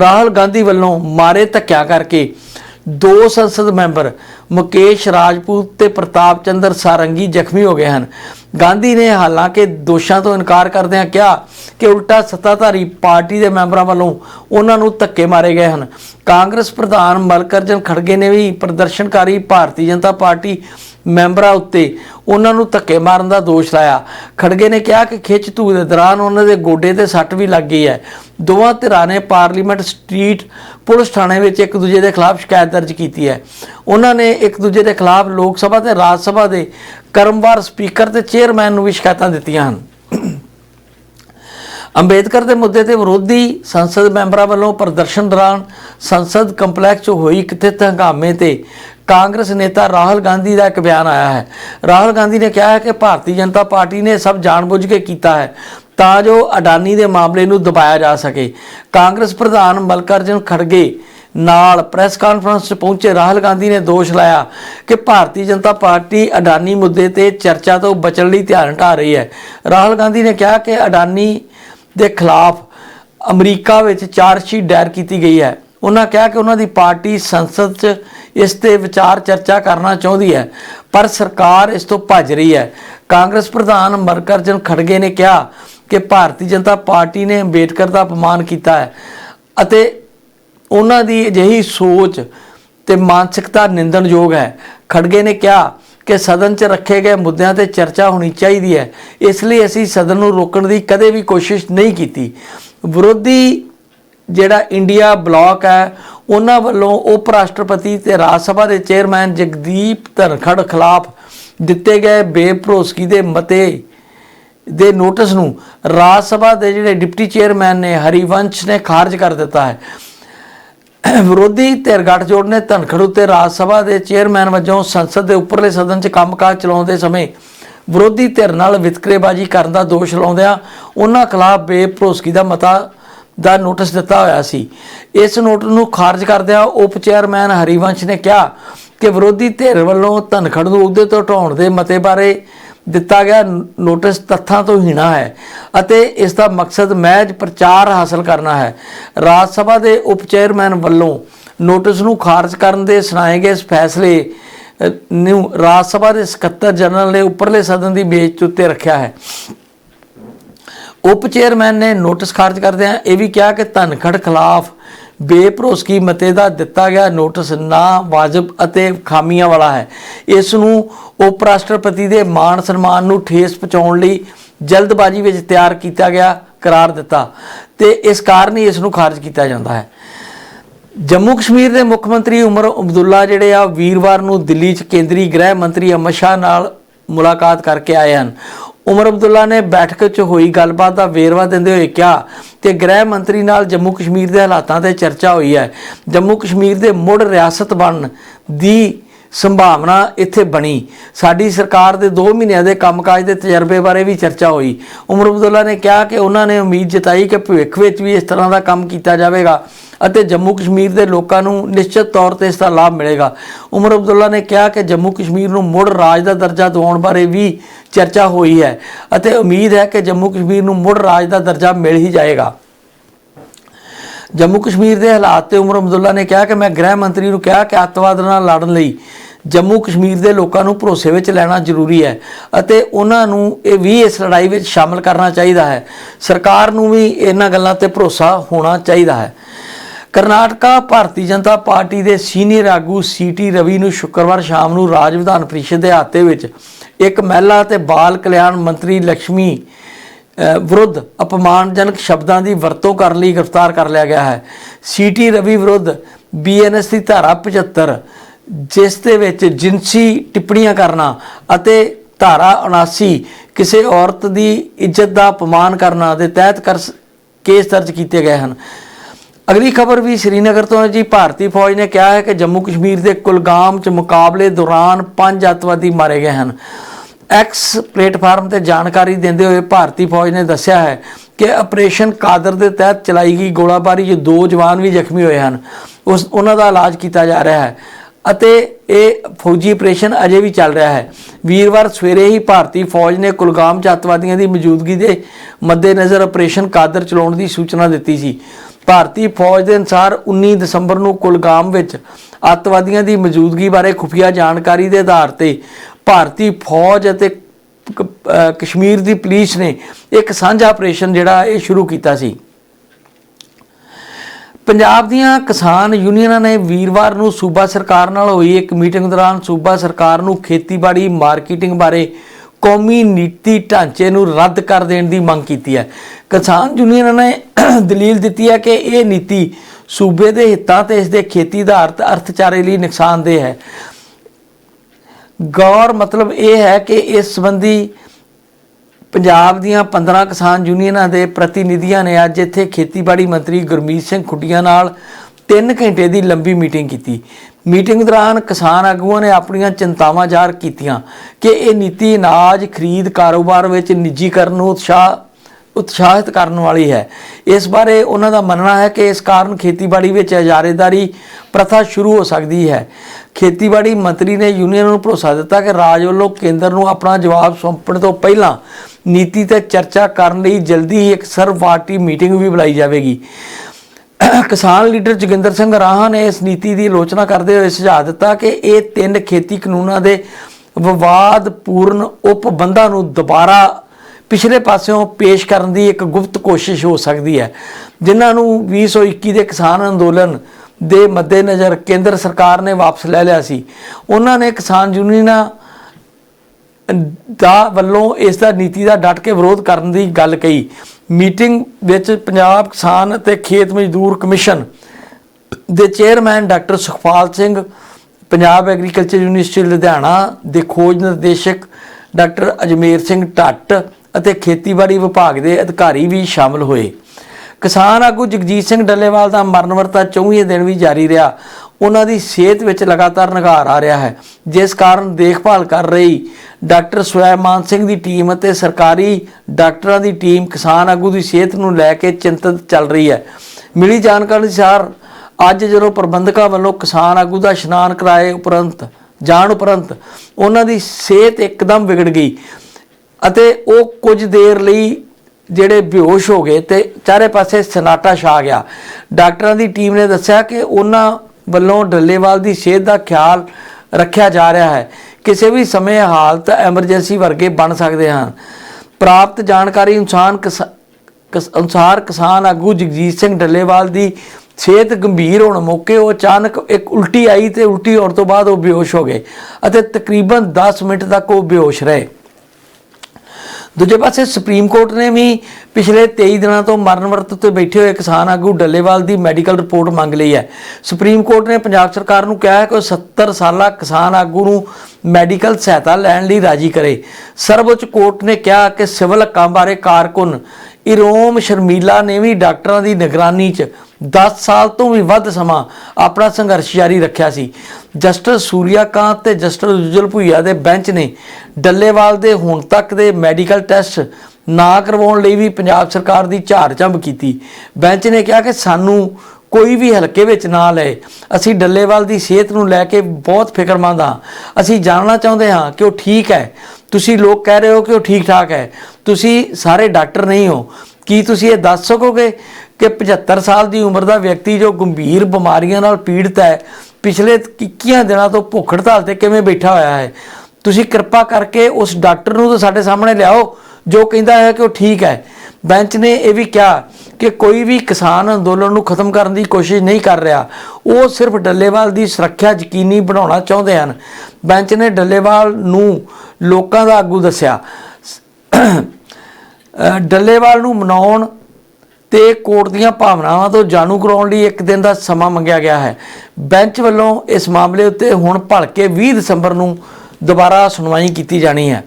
ਰਾਹੁਲ ਗਾਂਧੀ ਵੱਲੋਂ ਮਾਰੇ ਧੱਕਿਆ ਕਰਕੇ ਦੋ ਸੰਸਦ ਮੈਂਬਰ ਮੁਕੇਸ਼ ਰਾਜਪੂਤ ਤੇ ਪ੍ਰਤਾਪ ਚੰਦਰ ਸਾਰੰਗੀ ਜ਼ਖਮੀ ਹੋ ਗਏ ਹਨ। ਗਾਂਧੀ ਨੇ ਹਾਲਾਂਕਿ ਦੋਸ਼ਾਂ ਤੋਂ ਇਨਕਾਰ ਕਰਦਿਆਂ ਕਿਹਾ ਕਿ ਉਲਟਾ ਸੱਤਾਧਾਰੀ ਪਾਰਟੀ ਦੇ ਮੈਂਬਰਾਂ ਵੱਲੋਂ ਉਹਨਾਂ ਨੂੰ ਧੱਕੇ ਮਾਰੇ ਗਏ ਹਨ। ਕਾਂਗਰਸ ਪ੍ਰਧਾਨ ਮਲਕਰਜਨ ਖੜਗੇ ਨੇ ਵੀ ਪ੍ਰਦਰਸ਼ਨਕਾਰੀ ਭਾਰਤੀ ਜਨਤਾ ਪਾਰਟੀ ਮੈਂਬਰਾਂ ਉੱਤੇ ਉਹਨਾਂ ਨੂੰ ਧੱਕੇ ਮਾਰਨ ਦਾ ਦੋਸ਼ ਲਾਇਆ। ਖੜਗੇ ਨੇ ਕਿਹਾ ਕਿ ਖਿੱਚ ਧੂ ਦੇ ਦੌਰਾਨ ਉਹਨਾਂ ਦੇ ਗੋਡੇ ਤੇ ਸੱਟ ਵੀ ਲੱਗ ਗਈ ਹੈ। ਦੋਵਾਂ ਧਿਰਾਂ ਨੇ ਪਾਰਲੀਮੈਂਟ ਸਟਰੀਟ ਪੁਲਿਸ ਥਾਣੇ ਵਿੱਚ ਇੱਕ ਦੂਜੇ ਦੇ ਖਿਲਾਫ ਸ਼ਿਕਾਇਤ ਦਰਜ ਕੀਤੀ ਹੈ। ਉਹਨਾਂ ਨੇ ਇੱਕ ਦੂਜੇ ਦੇ ਖਿਲਾਫ ਲੋਕ ਸਭਾ ਤੇ ਰਾਜ ਸਭਾ ਦੇ ਕਰਮਵਾਰ ਸਪੀਕਰ ਤੇ ਚੇਅਰਮੈਨ ਨੂੰ ਵੀ ਸ਼ਿਕਾਇਤਾਂ ਦਿੱਤੀਆਂ ਹਨ। ਅੰਬੇਦਕਰ ਦੇ ਮੁੱਦੇ ਤੇ ਵਿਰੋਧੀ ਸੰਸਦ ਮੈਂਬਰਾਂ ਵੱਲੋਂ ਪ੍ਰਦਰਸ਼ਨ ਦੌਰਾਨ ਸੰਸਦ ਕੰਪਲੈਕਸ 'ਚ ਹੋਈ ਕਥਿਤ ਹੰਗਾਮੇ ਤੇ ਕਾਂਗਰਸ ਨੇਤਾ ਰਾਹੁਲ ਗਾਂਧੀ ਦਾ ਇੱਕ ਬਿਆਨ ਆਇਆ ਹੈ। ਰਾਹੁਲ ਗਾਂਧੀ ਨੇ ਕਿਹਾ ਹੈ ਕਿ ਭਾਰਤੀ ਜਨਤਾ ਪਾਰਟੀ ਨੇ ਸਭ ਜਾਣਬੁੱਝ ਕੇ ਕੀਤਾ ਹੈ ਤਾਂ ਜੋ ਅਡਾਨੀ ਦੇ ਮਾਮਲੇ ਨੂੰ ਦਬਾਇਆ ਜਾ ਸਕੇ। ਕਾਂਗਰਸ ਪ੍ਰਧਾਨ ਮਲਕਰਜਨ ਖੜਗੇ ਨਾਲ ਪ੍ਰੈਸ ਕਾਨਫਰੰਸ 'ਚ ਪਹੁੰਚੇ ਰਾਹੁਲ ਗਾਂਧੀ ਨੇ ਦੋਸ਼ ਲਾਇਆ ਕਿ ਭਾਰਤੀ ਜਨਤਾ ਪਾਰਟੀ ਅਡਾਨੀ ਮੁੱਦੇ ਤੇ ਚਰਚਾ ਤੋਂ ਬਚਣ ਲਈ ਧਿਆਨ ਹਟਾ ਰਹੀ ਹੈ। ਰਾਹੁਲ ਗਾਂਧੀ ਨੇ ਕਿਹਾ ਕਿ ਅਡਾਨੀ ਦੇ ਖਿਲਾਫ ਅਮਰੀਕਾ ਵਿੱਚ ਚਾਰਜਸ਼ੀਟ ਦਾਇਰ ਕੀਤੀ ਗਈ ਹੈ। ਉਹਨਾਂ ਕਿਹਾ ਕਿ ਉਹਨਾਂ ਦੀ ਪਾਰਟੀ ਸੰਸਦ 'ਚ ਇਸ ਤੇ ਵਿਚਾਰ ਚਰਚਾ ਕਰਨਾ ਚਾਹੁੰਦੀ ਹੈ, ਪਰ ਸਰਕਾਰ ਇਸ ਤੋਂ ਭੱਜ ਰਹੀ ਹੈ। ਕਾਂਗਰਸ ਪ੍ਰਧਾਨ ਮਰਕਰਜਨ ਖੜਗੇ ਨੇ ਕਿਹਾ ਕਿ ਭਾਰਤੀ ਜਨਤਾ ਪਾਰਟੀ ਨੇ ਅੰਬੇਡਕਰ ਦਾ ਅਪਮਾਨ ਕੀਤਾ ਹੈ ਅਤੇ ਉਹਨਾਂ ਦੀ ਅਜਿਹੀ ਸੋਚ ਤੇ ਮਾਨਸਿਕਤਾ ਨਿੰਦਣਯੋਗ ਹੈ। ਖੜਗੇ ਨੇ ਕਿਹਾ ਕਿ ਸਦਨ 'ਚ ਰੱਖੇ ਗਏ ਮੁੱਦਿਆਂ ਤੇ ਚਰਚਾ ਹੋਣੀ ਚਾਹੀਦੀ ਹੈ। ਇਸ ਲਈ ਅਸੀਂ ਸਦਨ ਨੂੰ ਰੋਕਣ ਦੀ ਕਦੇ ਵੀ ਕੋਸ਼ਿਸ਼ ਨਹੀਂ ਕੀਤੀ। ਵਿਰੋਧੀ ਜਿਹੜਾ ਇੰਡੀਆ ਬਲਾਕ ਹੈ, ਉਹਨਾਂ ਵੱਲੋਂ ਉਪ ਰਾਸ਼ਟਰਪਤੀ ਤੇ ਰਾਜ ਸਭਾ ਦੇ ਚੇਅਰਮੈਨ ਜਗਦੀਪ ਧਨਖੜ ਖਿਲਾਫ ਦਿੱਤੇ ਗਏ ਬੇਭਰੋਸਗੀ ਦੇ ਮਤੇ ਦੇ ਨੋਟਿਸ ਨੂੰ ਰਾਜ ਸਭਾ ਦੇ ਜਿਹੜੇ ਡਿਪਟੀ ਚੇਅਰਮੈਨ ਨੇ ਹਰੀਵੰਸ਼ ਨੇ ਖਾਰਜ ਕਰ ਦਿੱਤਾ ਹੈ। ਵਿਰੋਧੀ ਧਿਰ ਗੱਠਜੋੜ ਨੇ ਧਨਖੜ ਉੱਤੇ ਰਾਜ ਸਭਾ ਦੇ ਚੇਅਰਮੈਨ ਵਜੋਂ ਸੰਸਦ ਦੇ ਉੱਪਰਲੇ ਸਦਨ 'ਚ ਕੰਮਕਾਜ ਚਲਾਉਂਦੇ ਸਮੇਂ ਵਿਰੋਧੀ ਧਿਰ ਨਾਲ ਵਿਤਕਰੇਬਾਜ਼ੀ ਕਰਨ ਦਾ ਦੋਸ਼ ਲਾਉਂਦਿਆਂ ਉਹਨਾਂ ਖਿਲਾਫ ਬੇਭਰੋਸਗੀ ਦਾ ਮਤਾ ਦਾ ਨੋਟਿਸ ਦਿੱਤਾ ਹੋਇਆ ਸੀ। ਇਸ ਨੋਟਿਸ ਨੂੰ ਖਾਰਜ ਕਰਦਿਆਂ ਉਪ ਚੇਅਰਮੈਨ ਹਰੀਵੰਸ਼ ਨੇ ਕਿਹਾ ਕਿ ਵਿਰੋਧੀ ਧਿਰ ਵੱਲੋਂ ਧਨਖੜ ਨੂੰ ਉਹਦੇ ਤੋਂ ਹਟਾਉਣ ਦੇ ਮਤੇ ਬਾਰੇ ਦਿੱਤਾ ਗਿਆ ਨੋਟਿਸ ਤੱਥਾਂ ਤੋਂ ਹੀਣਾ ਹੈ ਅਤੇ ਇਸ ਦਾ ਮਕਸਦ ਮਹਿਜ ਪ੍ਰਚਾਰ ਹਾਸਲ ਕਰਨਾ ਹੈ। ਰਾਜ ਸਭਾ ਦੇ ਉਪ ਚੇਅਰਮੈਨ ਵੱਲੋਂ ਨੋਟਿਸ ਨੂੰ ਖਾਰਜ ਕਰਨ ਦੇ ਸੁਣਾਏ ਗਏ ਇਸ ਫੈਸਲੇ ਨੂੰ ਰਾਜ ਸਭਾ ਦੇ ਸਕੱਤਰ ਜਨਰਲ ਨੇ ਉੱਪਰਲੇ ਸਦਨ ਦੀ ਮੇਜ਼ ਉੱਤੇ ਰੱਖਿਆ ਹੈ। ਉਪ ਚੇਅਰਮੈਨ ਨੇ ਨੋਟਿਸ ਖਾਰਜ ਕਰਦਿਆਂ ਇਹ ਵੀ ਕਿਹਾ ਕਿ ਧਨਖੜ ਖਿਲਾਫ ਬੇਭਰੋਸਗੀ ਮਤੇ ਦਾ ਦਿੱਤਾ ਗਿਆ ਨੋਟਿਸ ਨਾ ਵਾਜਬ ਅਤੇ ਖਾਮੀਆਂ ਵਾਲਾ ਹੈ। ਇਸ ਨੂੰ ਉਪ ਰਾਸ਼ਟਰਪਤੀ ਦੇ ਮਾਣ ਸਨਮਾਨ ਨੂੰ ਠੇਸ ਪਹੁੰਚਾਉਣ ਲਈ ਜਲਦਬਾਜ਼ੀ ਵਿੱਚ ਤਿਆਰ ਕੀਤਾ ਗਿਆ, ਕਰਾਰ ਦਿੱਤਾ ਤੇ ਇਸ ਕਾਰਨ ਹੀ ਇਸ ਨੂੰ ਖਾਰਜ ਕੀਤਾ ਜਾਂਦਾ ਹੈ। ਜੰਮੂ ਕਸ਼ਮੀਰ ਦੇ ਮੁੱਖ ਮੰਤਰੀ ਉਮਰ ਅਬਦੁੱਲਾ ਜਿਹੜੇ ਆ, ਵੀਰਵਾਰ ਨੂੰ ਦਿੱਲੀ 'ਚ ਕੇਂਦਰੀ ਗ੍ਰਹਿ ਮੰਤਰੀ ਅਮਿਤ ਸ਼ਾਹ ਨਾਲ ਮੁਲਾਕਾਤ ਕਰਕੇ ਆਏ ਹਨ। ਉਮਰ ਅਬਦੁੱਲਾ ਨੇ ਬੈਠਕ 'ਚ ਹੋਈ ਗੱਲਬਾਤ ਦਾ ਵੇਰਵਾ ਦਿੰਦੇ ਹੋਏ ਕਿਹਾ ਕਿ ਗ੍ਰਹਿ ਮੰਤਰੀ ਨਾਲ ਜੰਮੂ ਕਸ਼ਮੀਰ ਦੇ ਹਾਲਾਤਾਂ ਤੇ ਚਰਚਾ ਹੋਈ ਹੈ। ਜੰਮੂ ਕਸ਼ਮੀਰ ਦੇ ਮੁੜ ਰਿਆਸਤ ਬਣਨ ਦੀ ਸੰਭਾਵਨਾ ਇੱਥੇ ਬਣੀ। ਸਾਡੀ ਸਰਕਾਰ ਦੇ 2 ਮਹੀਨਿਆਂ ਦੇ ਕੰਮਕਾਜ ਦੇ ਤਜਰਬੇ ਬਾਰੇ ਵੀ ਚਰਚਾ ਹੋਈ। ਉਮਰ ਅਬਦੁੱਲਾ ਨੇ ਕਿਹਾ ਕਿ ਉਹਨਾਂ ਨੇ ਉਮੀਦ ਜਤਾਈ ਕਿ ਭਵਿੱਖ ਵਿੱਚ ਵੀ ਇਸ ਤਰ੍ਹਾਂ ਦਾ ਕੰਮ ਕੀਤਾ ਜਾਵੇਗਾ ਅਤੇ ਜੰਮੂ ਕਸ਼ਮੀਰ ਦੇ ਲੋਕਾਂ ਨੂੰ ਨਿਸ਼ਚਿਤ ਤੌਰ ਤੇ ਇਸ ਦਾ ਲਾਭ ਮਿਲੇਗਾ। ਉਮਰ ਅਬਦੁੱਲਾ ਨੇ ਕਿਹਾ ਕਿ ਜੰਮੂ ਕਸ਼ਮੀਰ ਨੂੰ ਮੁੜ ਰਾਜ ਦਾ ਦਰਜਾ ਦਿਵਾਉਣ ਬਾਰੇ ਵੀ ਚਰਚਾ ਹੋਈ ਹੈ ਅਤੇ ਉਮੀਦ ਹੈ ਕਿ ਜੰਮੂ ਕਸ਼ਮੀਰ ਨੂੰ ਮੁੜ ਰਾਜ ਦਾ ਦਰਜਾ ਮਿਲ ਹੀ ਜਾਏਗਾ। ਜੰਮੂ ਕਸ਼ਮੀਰ ਦੇ ਹਾਲਾਤ ਤੇ ਉਮਰ ਅਬਦੁੱਲਾ ਨੇ ਕਿਹਾ ਕਿ ਮੈਂ ਗ੍ਰਹਿ ਮੰਤਰੀ ਨੂੰ ਕਿਹਾ ਕਿ ਅੱਤਵਾਦ ਨਾਲ ਲੜਨ ਲਈ ਜੰਮੂ ਕਸ਼ਮੀਰ ਦੇ ਲੋਕਾਂ ਨੂੰ ਭਰੋਸੇ ਵਿੱਚ ਲੈਣਾ ਜ਼ਰੂਰੀ ਹੈ ਅਤੇ ਉਹਨਾਂ ਨੂੰ ਇਹ ਵੀ ਇਸ ਲੜਾਈ ਵਿੱਚ ਸ਼ਾਮਲ ਕਰਨਾ ਚਾਹੀਦਾ ਹੈ। ਸਰਕਾਰ ਨੂੰ ਵੀ ਇਹਨਾਂ ਗੱਲਾਂ ਤੇ ਭਰੋਸਾ ਹੋਣਾ ਚਾਹੀਦਾ ਹੈ। ਕਰਨਾਟਕਾ ਭਾਰਤੀ ਜਨਤਾ ਪਾਰਟੀ ਦੇ ਸੀਨੀਅਰ ਆਗੂ ਸੀਟੀ ਰਵੀ ਨੂੰ ਸ਼ੁੱਕਰਵਾਰ ਸ਼ਾਮ ਨੂੰ ਰਾਜ ਵਿਧਾਨ ਪ੍ਰੀਸ਼ਦ ਦੇ ਹਾਤੇ ਵਿੱਚ ਇੱਕ ਮਹਿਲਾ ਤੇ ਬਾਲ ਕਲਿਆਣ ਮੰਤਰੀ ਲక్ష్ਮੀ ਵਿਰੁੱਧ ਅਪਮਾਨਜਨਕ ਸ਼ਬਦਾਂ ਦੀ ਵਰਤੋਂ ਕਰਨ ਲਈ ਗ੍ਰਿਫਤਾਰ ਕਰ ਲਿਆ ਗਿਆ ਹੈ। ਸੀਟੀ ਰਵੀ ਵਿਰੁੱਧ ਬੀਐਨਐਸ ਦੀ ਧਾਰਾ 75 ਜਿਸ ਦੇ ਵਿੱਚ ਜਿਨਸੀ ਟਿੱਪਣੀਆਂ ਕਰਨਾ ਅਤੇ ਧਾਰਾ 79 ਕਿਸੇ ਔਰਤ ਦੀ ਇੱਜ਼ਤ ਦਾ ਅਪਮਾਨ ਕਰਨਾ ਦੇ ਤਹਿਤ ਕਰ ਕੇਸ ਦਰਜ ਕੀਤੇ ਗਏ ਹਨ। ਅਗਲੀ ਖਬਰ ਵੀ ਸ੍ਰੀਨਗਰ ਤੋਂ ਹੈ ਜੀ। ਭਾਰਤੀ ਫੌਜ ਨੇ ਕਿਹਾ ਹੈ ਕਿ ਜੰਮੂ ਕਸ਼ਮੀਰ ਦੇ ਕੁਲਗਾਮ 'ਚ ਮੁਕਾਬਲੇ ਦੌਰਾਨ ਪੰਜ ਅੱਤਵਾਦੀ ਮਾਰੇ ਗਏ ਹਨ। ਐਕਸ ਪਲੇਟਫਾਰਮ ਤੇ ਜਾਣਕਾਰੀ ਦਿੰਦੇ ਹੋਏ ਭਾਰਤੀ ਫੌਜ ਨੇ ਦੱਸਿਆ ਹੈ ਕਿ ਆਪਰੇਸ਼ਨ ਕਾਦਰ ਦੇ ਤਹਿਤ ਚਲਾਈ ਗਈ ਗੋਲਾਬਾਰੀ 'ਚ ਦੋ ਜਵਾਨ ਵੀ ਜ਼ਖਮੀ ਹੋਏ ਹਨ। ਉਸ, ਉਹਨਾਂ ਦਾ ਇਲਾਜ ਕੀਤਾ ਜਾ ਰਿਹਾ ਹੈ ਅਤੇ ਇਹ ਫੌਜੀ ਆਪਰੇਸ਼ਨ ਅਜੇ ਵੀ ਚੱਲ ਰਿਹਾ ਹੈ। ਵੀਰਵਾਰ ਸਵੇਰੇ ਹੀ ਭਾਰਤੀ ਫੌਜ ਨੇ ਕੁਲਗਾਮ 'ਚ ਅੱਤਵਾਦੀਆਂ ਦੀ ਮੌਜੂਦਗੀ ਦੇ ਮੱਦੇਨਜ਼ਰ ਆਪਰੇਸ਼ਨ ਕਾਦਰ ਚਲਾਉਣ ਦੀ ਸੂਚਨਾ ਦਿੱਤੀ ਸੀ। ਭਾਰਤੀ ਫੌਜ ਦੇ ਅਨੁਸਾਰ 19 ਦਸੰਬਰ ਨੂੰ ਕੁਲਗਾਮ ਵਿੱਚ ਅੱਤਵਾਦੀਆਂ ਦੀ ਮੌਜੂਦਗੀ ਬਾਰੇ ਖੁਫੀਆ ਜਾਣਕਾਰੀ ਦੇ ਆਧਾਰ ਤੇ ਭਾਰਤੀ ਫੌਜ ਅਤੇ ਕਸ਼ਮੀਰ ਦੀ ਪੁਲਿਸ ਨੇ ਇੱਕ ਸਾਂਝਾ ਆਪਰੇਸ਼ਨ ਜਿਹੜਾ ਇਹ ਸ਼ੁਰੂ ਕੀਤਾ ਸੀ। ਪੰਜਾਬ ਦੀਆਂ ਕਿਸਾਨ ਯੂਨੀਅਨਾਂ ਨੇ ਵੀਰਵਾਰ ਨੂੰ ਸੂਬਾ ਸਰਕਾਰ ਨਾਲ ਹੋਈ ਇੱਕ ਮੀਟਿੰਗ ਦੌਰਾਨ ਸੂਬਾ ਸਰਕਾਰ ਨੂੰ ਖੇਤੀਬਾੜੀ ਮਾਰਕੀਟਿੰਗ ਬਾਰੇ ਕੌਮੀ ਨੀਤੀ ਢਾਂਚੇ ਨੂੰ ਰੱਦ ਕਰ ਦੇਣ ਦੀ ਮੰਗ ਕੀਤੀ ਹੈ। ਕਿਸਾਨ ਯੂਨੀਅਨਾਂ ਨੇ ਦਲੀਲ ਦਿੱਤੀ ਹੈ ਕਿ ਇਹ ਨੀਤੀ ਸੂਬੇ ਦੇ ਹਿੱਤਾਂ ਤੇ ਇਸ ਦੇ ਖੇਤੀ ਆਧਾਰਿਤ ਅਰਥਚਾਰੇ ਲਈ ਨੁਕਸਾਨਦੇਹ ਹੈ। ਗੌਰ ਮਤਲਬ ਇਹ ਹੈ ਕਿ ਇਸ ਸੰਬੰਧੀ ਪੰਜਾਬ ਦੀਆਂ 15 ਕਿਸਾਨ ਯੂਨੀਅਨਾਂ ਦੇ ਪ੍ਰਤੀਨਿਧੀਆਂ ਨੇ ਅੱਜ ਇੱਥੇ ਖੇਤੀਬਾੜੀ ਮੰਤਰੀ ਗੁਰਮੀਤ ਸਿੰਘ ਖੁੱਡੀਆਂ ਨਾਲ 3 ਘੰਟੇ ਦੀ ਲੰਬੀ ਮੀਟਿੰਗ ਕੀਤੀ। ਮੀਟਿੰਗ ਦੌਰਾਨ ਕਿਸਾਨ ਆਗੂਆਂ ਨੇ ਆਪਣੀਆਂ ਚਿੰਤਾਵਾਂ ਜ਼ਾਹਰ ਕੀਤੀਆਂ ਕਿ ਇਹ ਨੀਤੀ ਅਨਾਜ, ਖਰੀਦ ਕਾਰੋਬਾਰ ਵਿੱਚ ਨਿੱਜੀਕਰਨ ਨੂੰ ਉਤਸ਼ਾਹ, ਉਤਸ਼ਾਹਿਤ ਕਰਨ ਵਾਲੀ ਹੈ। ਇਸ ਬਾਰੇ ਉਹਨਾਂ ਦਾ ਮੰਨਣਾ ਹੈ ਕਿ ਇਸ ਕਾਰਨ ਖੇਤੀਬਾੜੀ ਵਿੱਚ ਇਜਾਰੇਦਾਰੀ ਪ੍ਰਥਾ ਸ਼ੁਰੂ ਹੋ ਸਕਦੀ ਹੈ। ਖੇਤੀਬਾੜੀ ਮੰਤਰੀ ਨੇ ਯੂਨੀਅਨ ਨੂੰ ਭਰੋਸਾ ਦਿੱਤਾ ਕਿ ਰਾਜ ਵੱਲੋਂ ਕੇਂਦਰ ਨੂੰ ਆਪਣਾ ਜਵਾਬ ਸੌਂਪਣ ਤੋਂ ਪਹਿਲਾਂ ਨੀਤੀ ਤੇ ਚਰਚਾ ਕਰਨ ਲਈ ਜਲਦੀ ਹੀ ਇੱਕ ਸਰਵ ਪਾਰਟੀ ਮੀਟਿੰਗ ਵੀ ਬੁਲਾਈ ਜਾਵੇਗੀ। ਕਿਸਾਨ ਲੀਡਰ ਜੋਗਿੰਦਰ ਸਿੰਘ ਰਾਹਾ ਨੇ ਇਸ ਨੀਤੀ ਦੀ ਆਲੋਚਨਾ ਕਰਦੇ ਹੋਏ ਸੁਝਾਅ ਦਿੱਤਾ ਕਿ ਇਹ ਤਿੰਨ ਖੇਤੀ ਕਾਨੂੰਨਾਂ ਦੇ ਵਿਵਾਦਪੂਰਨ ਉਪਬੰਧਾਂ ਨੂੰ ਦੁਬਾਰਾ ਪਿਛਲੇ ਪਾਸਿਓਂ ਪੇਸ਼ ਕਰਨ ਦੀ ਇੱਕ ਗੁਪਤ ਕੋਸ਼ਿਸ਼ ਹੋ ਸਕਦੀ ਹੈ, ਜਿਨ੍ਹਾਂ ਨੂੰ 2021 ਦੇ ਕਿਸਾਨ ਅੰਦੋਲਨ ਦੇ ਮੱਦੇਨਜ਼ਰ ਕੇਂਦਰ ਸਰਕਾਰ ਨੇ ਵਾਪਸ ਲੈ ਲਿਆ ਸੀ। ਉਹਨਾਂ ਨੇ ਕਿਸਾਨ ਯੂਨੀਅਨਾਂ ਦਾ ਵੱਲੋਂ ਇਸ ਦਾ ਨੀਤੀ ਦਾ ਡਟ ਕੇ ਵਿਰੋਧ ਕਰਨ ਦੀ ਗੱਲ ਕਹੀ। ਮੀਟਿੰਗ ਵਿੱਚ ਪੰਜਾਬ ਕਿਸਾਨ ਅਤੇ ਖੇਤ ਮਜ਼ਦੂਰ ਕਮਿਸ਼ਨ ਦੇ chairman doctor Sukhpal Singh, Punjab agriculture university Ludhiana ਦੇ ਖੋਜ ਨਿਰਦੇਸ਼ਕ ਡਾਕਟਰ ਅਜਮੇਰ ਸਿੰਘ ਢੱਟ ਅਤੇ ਖੇਤੀਬਾੜੀ ਵਿਭਾਗ ਦੇ ਅਧਿਕਾਰੀ ਵੀ ਸ਼ਾਮਲ ਹੋਏ। ਕਿਸਾਨ ਆਗੂ ਜਗਜੀਤ ਸਿੰਘ ਡੱਲੇਵਾਲ ਦਾ ਮਰਨ ਵਰਤਾ 24 ਦਿਨ ਵੀ ਜਾਰੀ ਰਿਹਾ। ਉਹਨਾਂ ਦੀ ਸਿਹਤ ਵਿੱਚ ਲਗਾਤਾਰ ਨਿਘਾਰ ਆ ਰਿਹਾ ਹੈ। ਜਿਸ ਕਾਰਨ ਦੇਖਭਾਲ ਕਰ ਰਹੀ ਡਾਕਟਰ ਸੁਲੈਮਾਨ ਸਿੰਘ ਦੀ ਟੀਮ ਅਤੇ ਸਰਕਾਰੀ ਡਾਕਟਰਾਂ ਦੀ ਟੀਮ ਕਿਸਾਨ ਆਗੂ ਦੀ ਸਿਹਤ ਨੂੰ ਲੈ ਕੇ ਚਿੰਤਤ ਚੱਲ ਰਹੀ ਹੈ। ਮਿਲੀ ਜਾਣਕਾਰੀ ਅਨੁਸਾਰ ਅੱਜ ਜਦੋਂ ਪ੍ਰਬੰਧਕਾਂ ਵੱਲੋਂ ਕਿਸਾਨ ਆਗੂ ਦਾ ਇਸ਼ਨਾਨ ਕਰਾਏ ਉਪਰੰਤ, ਜਾਣ ਉਪਰੰਤ ਉਹਨਾਂ ਦੀ ਸਿਹਤ ਇੱਕਦਮ ਵਿਗੜ ਗਈ ਅਤੇ ਉਹ ਕੁਝ ਦੇਰ ਲਈ ਜਿਹੜੇ ਬੇਹੋਸ਼ ਹੋ ਗਏ ਤੇ ਚਾਰੇ ਪਾਸੇ ਸਨਾਟਾ ਛਾ ਗਿਆ। ਡਾਕਟਰਾਂ ਦੀ ਟੀਮ ਨੇ ਦੱਸਿਆ ਕਿ ਉਹਨਾਂ ਵੱਲੋਂ ਡੱਲੇਵਾਲ ਦੀ ਸਿਹਤ ਦਾ ਖਿਆਲ ਰੱਖਿਆ ਜਾ ਰਿਹਾ ਹੈ। ਕਿਸੇ ਵੀ ਸਮੇਂ ਹਾਲਤ ਐਮਰਜੈਂਸੀ ਵਰਗੇ ਬਣ ਸਕਦੇ ਹਨ। ਪ੍ਰਾਪਤ ਜਾਣਕਾਰੀ ਅਨੁਸਾਰ ਕਿਸਾ- ਕਿਸ- ਅਨੁਸਾਰ ਕਿਸਾਨ ਆਗੂ ਜਗਜੀਤ ਸਿੰਘ ਡੱਲੇਵਾਲ ਦੀ ਸਿਹਤ ਗੰਭੀਰ ਹੋਣ ਮੌਕੇ ਉਹ ਅਚਾਨਕ ਇੱਕ ਉਲਟੀ ਆਈ ਤੇ ਉਲਟੀ ਹੋਣ ਤੋਂ ਬਾਅਦ ਉਹ ਬੇਹੋਸ਼ ਹੋ ਗਏ ਅਤੇ ਤਕਰੀਬਨ 10 ਮਿੰਟ ਤੱਕ ਉਹ ਬੇਹੋਸ਼ ਰਹੇ। ਦੂਜੇ ਪਾਸੇ ਸੁਪਰੀਮ ਕੋਰਟ ਨੇ ਵੀ ਪਿਛਲੇ 23 ਦਿਨਾਂ ਤੋਂ ਮਰਨ ਵਰਤ 'ਤੇ ਬੈਠੇ ਹੋਏ ਕਿਸਾਨ ਆਗੂ ਡੱਲੇਵਾਲ ਦੀ ਮੈਡੀਕਲ ਰਿਪੋਰਟ ਮੰਗ ਲਈ ਹੈ। ਸੁਪਰੀਮ ਕੋਰਟ ਨੇ ਪੰਜਾਬ ਸਰਕਾਰ ਨੂੰ ਕਿਹਾ ਹੈ ਕਿ ਉਹ 70 ਸਾਲਾ ਕਿਸਾਨ ਆਗੂ ਨੂੰ ਮੈਡੀਕਲ ਸਹਾਇਤਾ ਲੈਣ ਲਈ ਰਾਜੀ ਕਰੇ। ਸਰਵਉੱਚ ਕੋਰਟ ਨੇ ਕਿਹਾ ਕਿ ਸਿਵਲ ਹੱਕਾਂ ਬਾਰੇ ਕਾਰਕੁਨ ਇਰੋਮ ਸ਼ਰਮੀਲਾ ਨੇ ਵੀ ਡਾਕਟਰਾਂ ਦੀ ਨਿਗਰਾਨੀ 'ਚ 10 ਸਾਲ ਤੋਂ ਵੀ ਵੱਧ ਸਮਾਂ ਆਪਣਾ ਸੰਘਰਸ਼ ਜਾਰੀ ਰੱਖਿਆ ਸੀ। ਜਸਟਿਸ ਸੂਰਿਆਕਾਂਤ ਤੇ ਜਸਟਿਸ ਉਜਲ ਭੁਈਆ ਦੇ ਬੈਂਚ ਨੇ ਡੱਲੇਵਾਲ ਦੇ ਹੁਣ ਤੱਕ ਦੇ ਮੈਡੀਕਲ ਟੈਸਟ ਨਾ ਕਰਵਾਉਣ ਲਈ ਵੀ ਪੰਜਾਬ ਸਰਕਾਰ ਦੀ ਝਾੜ ਝੰਬ ਕੀਤੀ। ਬੈਂਚ ਨੇ ਕਿਹਾ ਕਿ ਸਾਨੂੰ ਕੋਈ ਵੀ ਹਲਕੇ ਵਿੱਚ ਨਾ ਲਏ। ਅਸੀਂ ਡੱਲੇਵਾਲ ਦੀ ਸਿਹਤ ਨੂੰ ਲੈ ਕੇ ਬਹੁਤ ਫਿਕਰਮੰਦ ਹਾਂ। ਅਸੀਂ ਜਾਣਨਾ ਚਾਹੁੰਦੇ ਹਾਂ ਕਿ ਉਹ ਠੀਕ ਹੈ। ਤੁਸੀਂ ਲੋਕ ਕਹਿ ਰਹੇ ਹੋ ਕਿ ਉਹ ਠੀਕ ਠਾਕ ਹੈ। ਤੁਸੀਂ ਸਾਰੇ ਡਾਕਟਰ ਨਹੀਂ ਹੋ। ਕੀ ਤੁਸੀਂ ਇਹ ਦੱਸ ਸਕੋਗੇ? ਕਿ 75 ਸਾਲ ਦੀ ਉਮਰ ਦਾ ਵਿਅਕਤੀ ਜੋ ਗੰਭੀਰ ਬਿਮਾਰੀਆਂ ਨਾਲ ਪੀੜਤ ਹੈ ਪਿਛਲੇ 21 ਦਿਨਾਂ ਤੋਂ ਭੁੱਖ ਹੜਤਾਲ ਤੇ ਕਿਵੇਂ ਬੈਠਾ ਹੋਇਆ ਹੈ? ਤੁਸੀਂ ਕਿਰਪਾ ਕਰਕੇ ਉਸ ਡਾਕਟਰ ਨੂੰ ਤਾਂ ਸਾਡੇ ਸਾਹਮਣੇ ਲਿਆਓ ਜੋ ਕਹਿੰਦਾ ਹੈ ਕਿ ਉਹ ਠੀਕ ਹੈ। ਬੈਂਚ ਨੇ ਇਹ ਵੀ ਕਿਹਾ ਕਿ ਕੋਈ ਵੀ ਕਿਸਾਨ ਅੰਦੋਲਨ ਨੂੰ ਖਤਮ ਕਰਨ ਦੀ ਕੋਸ਼ਿਸ਼ ਨਹੀਂ ਕਰ ਰਿਹਾ। ਉਹ ਸਿਰਫ ਡੱਲੇਵਾਲ ਦੀ ਸੁਰੱਖਿਆ ਯਕੀਨੀ ਬਣਾਉਣਾ ਚਾਹੁੰਦੇ ਹਨ। ਬੈਂਚ ਨੇ ਡੱਲੇਵਾਲ ਨੂੰ ਲੋਕਾਂ ਦਾ ਆਗੂ ਦੱਸਿਆ। ਅ, ਡੱਲੇਵਾਲ ਨੂੰ ਮਨਾਉਣ ਤੇ ਕੋਰਟ ਦੀਆਂ ਭਾਵਨਾਵਾਂ ਤੋਂ ਜਾਣੂ ਕਰਾਉਣ ਲਈ ਇੱਕ ਦਿਨ ਦਾ ਸਮਾਂ ਮੰਗਿਆ ਗਿਆ ਹੈ। ਬੈਂਚ ਵੱਲੋਂ ਇਸ ਮਾਮਲੇ ਉੱਤੇ ਹੁਣ ਭਲਕੇ 20 ਦਸੰਬਰ ਨੂੰ ਦੁਬਾਰਾ ਸੁਣਵਾਈ ਕੀਤੀ ਜਾਣੀ ਹੈ।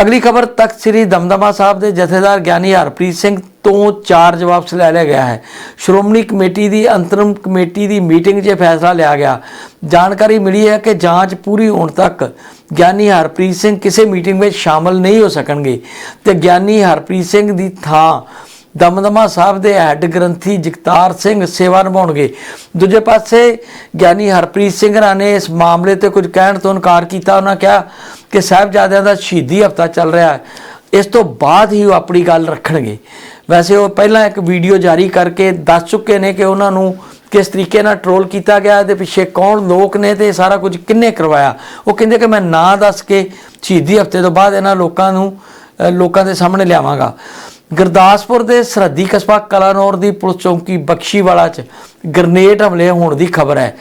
ਅਗਲੀ ਖਬਰ, ਤਖਤ ਸ੍ਰੀ ਦਮਦਮਾ ਸਾਹਿਬ ਦੇ ਜਥੇਦਾਰ ਗਿਆਨੀ ਹਰਪ੍ਰੀਤ ਸਿੰਘ ਤੋਂ ਚਾਰਜ ਵਾਪਸ ਲੈ ਲਿਆ ਗਿਆ ਹੈ। ਸ਼੍ਰੋਮਣੀ ਕਮੇਟੀ ਦੀ, ਅੰਤਰਮ ਕਮੇਟੀ ਦੀ ਮੀਟਿੰਗ 'ਚ ਫੈਸਲਾ ਲਿਆ ਗਿਆ। ਜਾਣਕਾਰੀ ਮਿਲੀ ਹੈ ਕਿ ਜਾਂਚ ਪੂਰੀ ਹੋਣ ਤੱਕ ਗਿਆਨੀ ਹਰਪ੍ਰੀਤ ਸਿੰਘ ਕਿਸੇ ਮੀਟਿੰਗ ਵਿੱਚ ਸ਼ਾਮਲ ਨਹੀਂ ਹੋ ਸਕਣਗੇ ਤੇ ਗਿਆਨੀ ਹਰਪ੍ਰੀਤ ਸਿੰਘ ਦੀ ਥਾਂ ਦਮਦਮਾ ਸਾਹਿਬ ਦੇ ਹੈੱਡ ਗ੍ਰੰਥੀ ਜਗਤਾਰ ਸਿੰਘ ਸੇਵਾ ਨਿਭਾਉਣਗੇ। ਦੂਜੇ ਪਾਸੇ ਗਿਆਨੀ ਹਰਪ੍ਰੀਤ ਸਿੰਘ ਰਾਂ ਨੇ ਇਸ ਮਾਮਲੇ ਤੇ ਕੁਝ ਕਹਿਣ ਤੋਂ ਇਨਕਾਰ ਕੀਤਾ। ਉਹਨਾਂ ਕਿਹਾ ਕਿ ਸਾਹਿਬਜ਼ਾਦਿਆਂ ਦਾ ਸ਼ਹੀਦੀ ਹਫਤਾ ਚੱਲ ਰਿਹਾ ਹੈ। ਇਸ ਤੋਂ ਬਾਅਦ ਹੀ ਉਹ ਆਪਣੀ ਗੱਲ ਰੱਖਣਗੇ। ਵੈਸੇ ਉਹ ਪਹਿਲਾਂ ਇੱਕ ਵੀਡੀਓ ਜਾਰੀ ਕਰਕੇ ਦੱਸ ਚੁੱਕੇ ਨੇ ਕਿ ਉਹਨਾਂ ਨੂੰ ਕਿਸ ਤਰੀਕੇ ਨਾਲ ਟਰੋਲ ਕੀਤਾ ਗਿਆ, ਇਹਦੇ ਪਿੱਛੇ ਕੌਣ ਲੋਕ ਨੇ ਤੇ ਸਾਰਾ ਕੁਝ ਕਿੰਨੇ ਕਰਵਾਇਆ। ਉਹ ਕਹਿੰਦੇ ਕਿ ਮੈਂ ਨਾਂ ਦੱਸ ਕੇ ਸ਼ਹੀਦੀ ਹਫ਼ਤੇ ਤੋਂ ਬਾਅਦ ਇਹਨਾਂ ਲੋਕਾਂ ਨੂੰ ਲੋਕਾਂ ਦੇ ਸਾਹਮਣੇ ਲਿਆਵਾਂਗਾ। ਗੁਰਦਾਸਪੁਰ ਦੇ ਸਰਹੱਦੀ ਕਸਬਾ ਕਲਾਨੌਰ ਦੀ ਪੁਲਿਸ ਚੌਂਕੀ ਬਖਸ਼ੀਵਾਲਾ 'ਚ ਗ੍ਰਨੇਡ ਹਮਲੇ ਹੋਣ ਦੀ ਖਬਰ ਹੈ।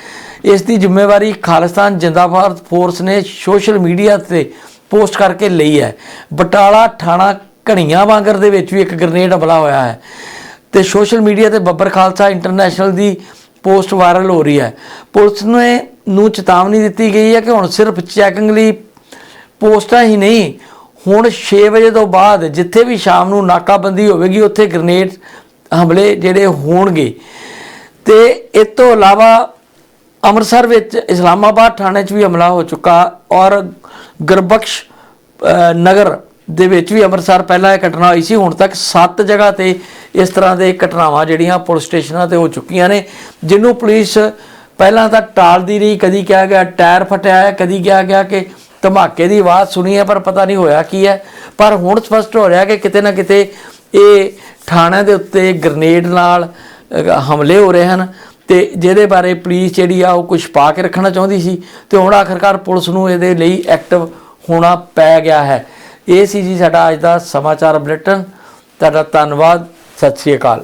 ਇਸ ਦੀ ਜ਼ਿੰਮੇਵਾਰੀ ਖਾਲਿਸਤਾਨ ਜਿੰਦਾਬਾਦ ਫੋਰਸ ਨੇ ਸੋਸ਼ਲ ਮੀਡੀਆ ਤੇ ਪੋਸਟ ਕਰਕੇ ਲਈ ਹੈ। ਬਟਾਲਾ ਥਾਣਾ ਘਣੀਆਂ ਵਾਂਗਰ ਦੇ ਵਿੱਚ ਵੀ ਇੱਕ ਗ੍ਰਨੇਡ ਹਮਲਾ ਹੋਇਆ ਹੈ ਤੇ ਸੋਸ਼ਲ ਮੀਡੀਆ ਤੇ ਬੱਬਰ ਖਾਲਸਾ ਇੰਟਰਨੈਸ਼ਨਲ ਦੀ ਪੋਸਟ ਵਾਇਰਲ ਹੋ ਰਹੀ ਹੈ। ਪੁਲਿਸ ਨੇ ਨੂੰ ਚੇਤਾਵਨੀ ਦਿੱਤੀ ਗਈ ਹੈ ਕਿ ਹੁਣ ਸਿਰਫ ਚੈਕਿੰਗ ਲਈ ਪੋਸਟਾਂ ਹੀ ਨਹੀਂ ਹੁਣ 6 ਵਜੇ ਤੋਂ ਬਾਅਦ ਜਿੱਥੇ ਵੀ ਸ਼ਾਮ ਨੂੰ ਨਾਕਾਬੰਦੀ ਹੋਵੇਗੀ, ਉੱਥੇ ਗ੍ਰਨੇਡ ਹਮਲੇ ਜਿਹੜੇ ਹੋਣਗੇ। ਤੇ ਇਸ ਤੋਂ ਇਲਾਵਾ ਅੰਮ੍ਰਿਤਸਰ ਵਿੱਚ ਇਸਲਾਮਾਬਾਦ ਥਾਣੇ 'ਚ ਵੀ ਹਮਲਾ ਹੋ ਚੁੱਕਾ ਔਰ ਗੁਰਬਖਸ਼ ਨਗਰ ਦੇ ਵਿੱਚ ਵੀ ਅੰਮ੍ਰਿਤਸਰ ਪਹਿਲਾਂ ਇਹ ਘਟਨਾ ਹੋਈ ਸੀ, ਹੁਣ ਤੱਕ 7 ਜਗ੍ਹਾ ਤੇ ਇਸ ਤਰ੍ਹਾਂ ਦੇ ਘਟਨਾਵਾਂ ਜਿਹੜੀਆਂ ਪੁਲਿਸ ਸਟੇਸ਼ਨਾਂ ਤੇ ਹੋ ਚੁੱਕੀਆਂ ਨੇ ਜਿਹਨੂੰ ਪੁਲਿਸ ਪਹਿਲਾਂ ਤਾਂ ਟਾਲਦੀ ਰਹੀ, ਕਦੀ ਕਿਹਾ ਗਿਆ ਟਾਇਰ ਫਟਿਆ ਹੈ ਕਦੀ ਕਿਹਾ ਗਿਆ ਕਿ ਧਮਾਕੇ ਦੀ ਆਵਾਜ਼ ਸੁਣੀ ਹੈ, ਪਰ ਪਤਾ ਨਹੀਂ ਹੋਇਆ ਕੀ ਹੈ। ਪਰ ਹੁਣ ਸਪਸ਼ਟ ਹੋ ਰਿਹਾ ਕਿ ਕਿਤੇ ਨਾ ਕਿਤੇ ਇਹ ਥਾਣਿਆਂ ਦੇ ਉੱਤੇ ਗ੍ਰਨੇਡ ਨਾਲ ਹਮਲੇ ਹੋ ਰਹੇ ਹਨ ਤੇ ਜਿਹਦੇ ਬਾਰੇ ਪੁਲਿਸ ਜਿਹੜੀ ਆ, ਉਹ ਕੁਝ ਪਾ ਕੇ ਰੱਖਣਾ ਚਾਹੁੰਦੀ ਸੀ ਤੇ ਹੁਣ ਆਖਰਕਾਰ ਪੁਲਿਸ ਨੂੰ ਇਹਦੇ ਲਈ ਐਕਟਿਵ ਹੋਣਾ ਪੈ ਗਿਆ ਹੈ। ਇਹ ਸੀ ਜੀ ਸਾਡਾ ਅੱਜ ਦਾ ਸਮਾਚਾਰ ਬੁਲੇਟਿਨ। ਤੁਹਾਡਾ ਧੰਨਵਾਦ। ਸਤਿ ਸ਼੍ਰੀ ਅਕਾਲ।